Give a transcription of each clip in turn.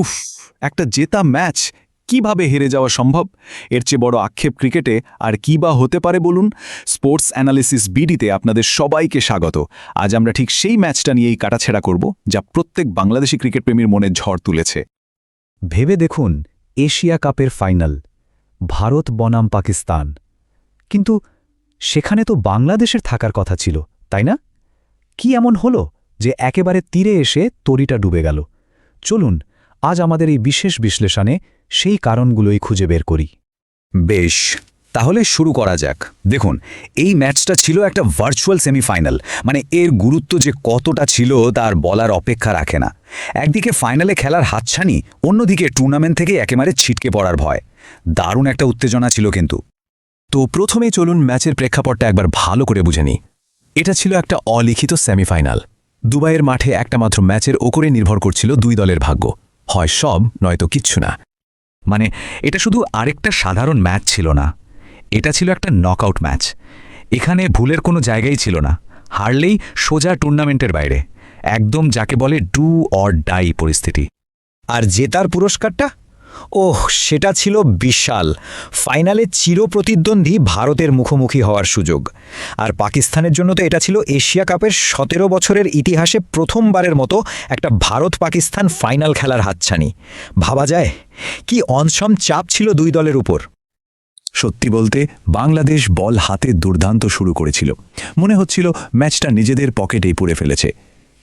উফ, একটা জেতা ম্যাচ কীভাবে হেরে যাওয়া সম্ভব? এর চেয়ে বড় আক্ষেপ ক্রিকেটে আর কি বা হতে পারে বলুন? স্পোর্টস অ্যানালিসিস বিডিতে আপনাদের সবাইকে স্বাগত। আজ আমরা ঠিক সেই ম্যাচটা নিয়েই কাটাছেড়া করব, যা প্রত্যেক বাংলাদেশি ক্রিকেটপ্রেমীর মনে ঝড় তুলেছে। ভেবে দেখুন, এশিয়া কাপের ফাইনাল, ভারত বনাম পাকিস্তান। কিন্তু সেখানে তো বাংলাদেশের থাকার কথা ছিল, তাই না? কি এমন হলো যে একেবারে তীরে এসে তরিটা ডুবে গেল? চলুন আজ আমাদের এই বিশেষ বিশ্লেষণে সেই কারণগুলোই খুঁজে বের করি। বেশ তাহলে শুরু করা যাক। দেখুন এই ম্যাচটা ছিল একটা ভার্চুয়াল সেমিফাইনাল মানে এর গুরুত্ব যে কতটা ছিল তার বলার অপেক্ষা রাখে না। একদিকে ফাইনালে খেলার হাতছানি অন্যদিকে টুর্নামেন্ট থেকে একেবারে ছিটকে পড়ার ভয়। দারুণ একটা উত্তেজনা ছিল কিন্তু। তো প্রথমেই চলুন ম্যাচের প্রেক্ষাপটটা একবার ভালো করে বুঝে নিই। এটা ছিল একটা অলিখিত সেমিফাইনাল। দুবাইয়ের মাঠে একটা মাত্র ম্যাচের ওপরে নির্ভর করছিল দুই দলের ভাগ্য। হয় সব, নয়তো কিচ্ছু না। মানে এটা শুধু আরেকটা সাধারণ ম্যাচ ছিল না। এটা ছিল একটা নকআউট ম্যাচ। এখানে ভুলের কোনো জায়গাই ছিল না। হারলেই সোজা টুর্নামেন্টের বাইরে। একদম যাকে বলে ডু অর ডাই পরিস্থিতি। আর জেতার পুরস্কারটা ওহ, সেটা ছিল বিশাল। ফাইনালে চিরপ্রতিদ্বন্দ্বী ভারতের মুখোমুখি হওয়ার সুযোগ। আর পাকিস্তানের জন্য তো এটা ছিল এশিয়া কাপের সতেরো বছরের ইতিহাসে প্রথমবারের মতো একটা ভারত পাকিস্তান ফাইনাল খেলার হাতছানি। ভাবা যায়, কি অনসম চাপ ছিল দুই দলের উপর। সত্যি বলতে, বাংলাদেশ বল হাতে দুর্দান্ত শুরু করেছিল। মনে হচ্ছিল ম্যাচটা নিজেদের পকেটেই পুড়ে ফেলেছে।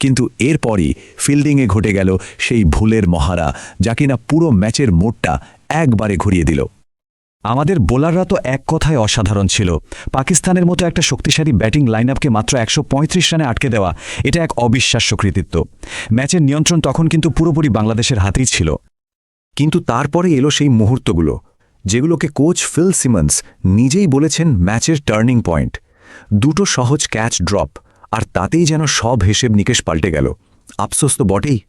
কিন্তু এরপরই ফিল্ডিংয়ে ঘটে গেল সেই ভুলের মহারা, যা কিনা পুরো ম্যাচের মোড়টা একবারে ঘুরিয়ে দিল। আমাদের বোলাররা তো এক কথায় অসাধারণ ছিল। পাকিস্তানের মতো একটা শক্তিশালী ব্যাটিং লাইন আপকে মাত্র একশো পঁয়ত্রিশ রানে আটকে দেওয়া, এটা এক অবিশ্বাস্য কৃতিত্ব। ম্যাচের নিয়ন্ত্রণ তখন কিন্তু পুরোপুরি বাংলাদেশের হাতেই ছিল। কিন্তু তারপরে এলো সেই মুহূর্তগুলো, যেগুলোকে কোচ ফিল সিমন্স নিজেই বলেছেন ম্যাচের টার্নিং পয়েন্ট। দুটো সহজ ক্যাচ ড্রপ আর তাতেই যেন সব হিসেব নিকেশ পাল্টে গেল। আফসোস তো বটেই।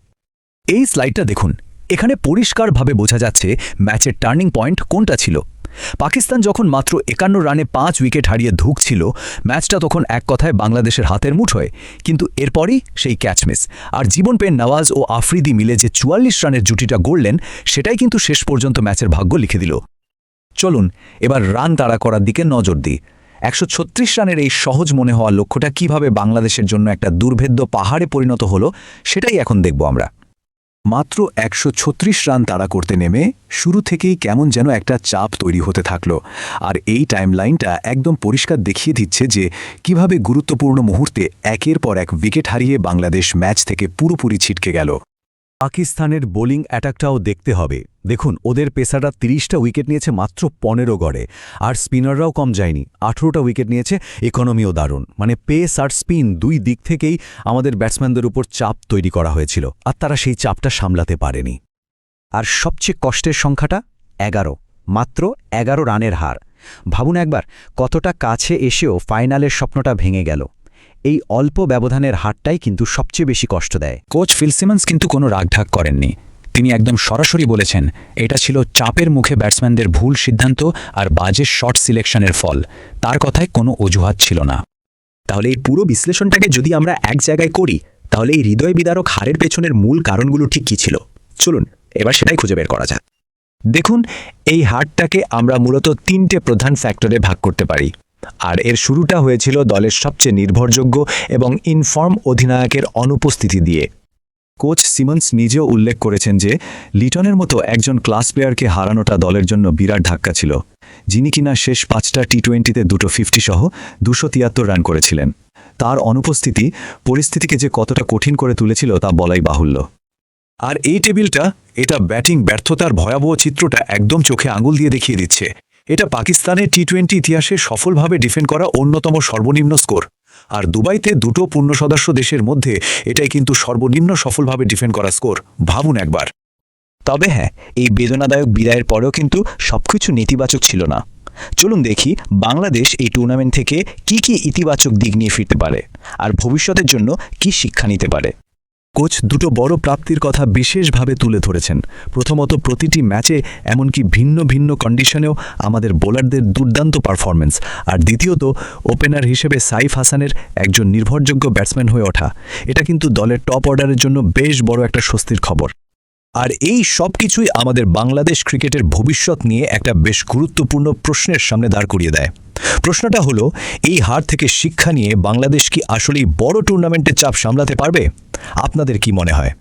এই স্লাইডটা দেখুন। এখানে পরিষ্কারভাবে বোঝা যাচ্ছে ম্যাচের টার্নিং পয়েন্ট কোনটা ছিল। পাকিস্তান যখন মাত্র একান্ন রানে পাঁচ উইকেট হারিয়ে ধুকছিল, ম্যাচটা তখন এক কথায় বাংলাদেশের হাতের মুঠোয় কিন্তু এরপরই সেই ক্যাচ মিস। আর জীবন পেন নওয়াজ ও আফ্রিদি মিলে যে চুয়াল্লিশ রানের জুটিটা গড়লেন, সেটাই কিন্তু শেষ পর্যন্ত ম্যাচের ভাগ্য লিখে দিল। চলুন, এবার রান তাড়া করার দিকে নজর দিই। একশো ছত্রিশ রানের এই সহজ মনে হওয়া লক্ষ্যটা কীভাবে বাংলাদেশের জন্য একটা দুর্ভেদ্য পাহাড়ে পরিণত হলো, সেটাই এখন দেখব আমরা। মাত্র একশো ছত্রিশ রান তাড়া করতে নেমে শুরু থেকেই কেমন যেন একটা চাপ তৈরি হতে থাকল, আর এই টাইমলাইনটা একদম পরিষ্কার দেখিয়ে দিচ্ছে যে কীভাবে গুরুত্বপূর্ণ মুহূর্তে একের পর এক উইকেট হারিয়ে বাংলাদেশ ম্যাচ থেকে পুরোপুরি ছিটকে গেল। পাকিস্তানের বোলিং অ্যাটাকটাও দেখতে হবে। দেখুন, ওদের পেসাররা তিরিশটা উইকেট নিয়েছে মাত্র পনেরো গড়ে। আর স্পিনাররাও কম যায়নি। আঠেরোটা উইকেট নিয়েছে, ইকোনমিও দারুণ। মানে পেস আর স্পিন দুই দিক থেকেই আমাদের ব্যাটসম্যানদের উপর চাপ তৈরি করা হয়েছিল। আর তারা সেই চাপটা সামলাতে পারেনি। আর সবচেয়ে কষ্টের সংখ্যাটা, এগারো। মাত্র এগারো রানের হার। ভাবুন একবার, কতটা কাছে এসেও ফাইনালের স্বপ্নটা ভেঙে গেল। এই অল্প ব্যবধানের হারটাই কিন্তু সবচেয়ে বেশি কষ্ট দেয়। কোচ ফিল সিমন্স কিন্তু কোনো রাগঢাক করেননি। তিনি একদম সরাসরি বলেছেন, এটা ছিল চাপের মুখে ব্যাটসম্যানদের ভুল সিদ্ধান্ত আর বাজে শট সিলেকশনের ফল। তার কথায় কোনো অজুহাত ছিল না। তাহলে এই পুরো বিশ্লেষণটাকে যদি আমরা এক জায়গায় করি, তাহলে এই হৃদয় বিদারক হারের পেছনের মূল কারণগুলো ঠিক কী ছিল? চলুন, এবার সেটাই খুঁজে বের করা যাক। দেখুন, এই হারটাকে আমরা মূলত তিনটে প্রধান ফ্যাক্টরে ভাগ করতে পারি। আর এর শুরুটা হয়েছিল দলের সবচেয়ে নির্ভরযোগ্য এবং ইনফর্ম অধিনায়কের অনুপস্থিতি দিয়ে। কোচ সিমন্স নিজেও উল্লেখ করেছেন যে, লিটনের মতো একজন ক্লাস প্লেয়ারকে হারানোটা দলের জন্য বিরাট ধাক্কা ছিল, যিনি কিনা শেষ পাঁচটা টি টোয়েন্টিতে দুটো ফিফটি সহ দুশো তিয়াত্তর রান করেছিলেন। তার অনুপস্থিতি, পরিস্থিতিকে যে কতটা কঠিন করে তুলেছিল তা বলাই বাহুল্য। আর এই টেবিলটা, এটা ব্যাটিং ব্যর্থতার ভয়াবহ চিত্রটা একদম চোখে আঙুল দিয়ে দেখিয়ে দিচ্ছে। এটা পাকিস্তানের টি টোয়েন্টি ইতিহাসে সফলভাবে ডিফেন্ড করা অন্যতম সর্বনিম্ন স্কোর। আর দুবাইতে দুটো পূর্ণ সদস্য দেশের মধ্যে এটাই কিন্তু সর্বনিম্ন সফলভাবে ডিফেন্ড করা স্কোর। ভাবুন একবার। তবে হ্যাঁ এই বেদনাদায়ক বিদায়ের পরেও কিন্তু সবকিছু নেতিবাচক ছিল না। চলুন দেখি বাংলাদেশ এই টুর্নামেন্ট থেকে কি কি ইতিবাচক দিক নিয়ে ফিরতে পারে। আর ভবিষ্যতের জন্য কি শিক্ষা নিতে পারে। কোচ দুটো বড় প্রাপ্তির কথা বিশেষভাবে তুলে ধরেছেন। প্রথমত প্রতিটি ম্যাচে এমনকি ভিন্ন ভিন্ন কন্ডিশনেও আমাদের বোলারদের দুর্দান্ত পারফরমেন্স আর দ্বিতীয়ত, ওপেনার হিসেবে সাইফ হাসানের একজন নির্ভরযোগ্য ব্যাটসম্যান হয়ে ওঠা। এটা কিন্তু দলের টপ অর্ডারের জন্য বেশ বড় একটা স্বস্তির খবর। আর এই সব কিছুই আমাদের বাংলাদেশ ক্রিকেটের ভবিষ্যৎ নিয়ে একটা বেশ গুরুত্বপূর্ণ প্রশ্নের সামনে দাঁড় করিয়ে দেয়। প্রশ্নটা হলো, এই হার থেকে শিক্ষা নিয়ে বাংলাদেশ কি আসলেই বড় টুর্নামেন্টের চাপ সামলাতে পারবে? আপনাদের কি মনে হয়?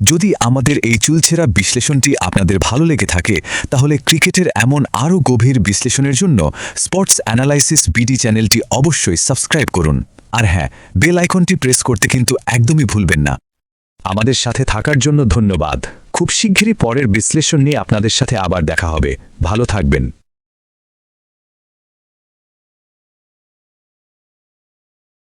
যদি আমাদের এই চুলছেরা বিশ্লেষণটি আপনাদের ভালো লেগে থাকে, তাহলে ক্রিকেটের এমন আরও গভীর বিশ্লেষণের জন্য স্পোর্টস অ্যানালাইসিস বিডি চ্যানেলটি অবশ্যই সাবস্ক্রাইব করুন। আর হ্যাঁ বেল আইকনটি প্রেস করতে কিন্তু একদমই ভুলবেন না। আমাদের সাথে থাকার জন্য ধন্যবাদ। খুব শীঘ্রই পরের বিশ্লেষণ নিয়ে আপনাদের সাথে আবার দেখা হবে। ভালো থাকবেন।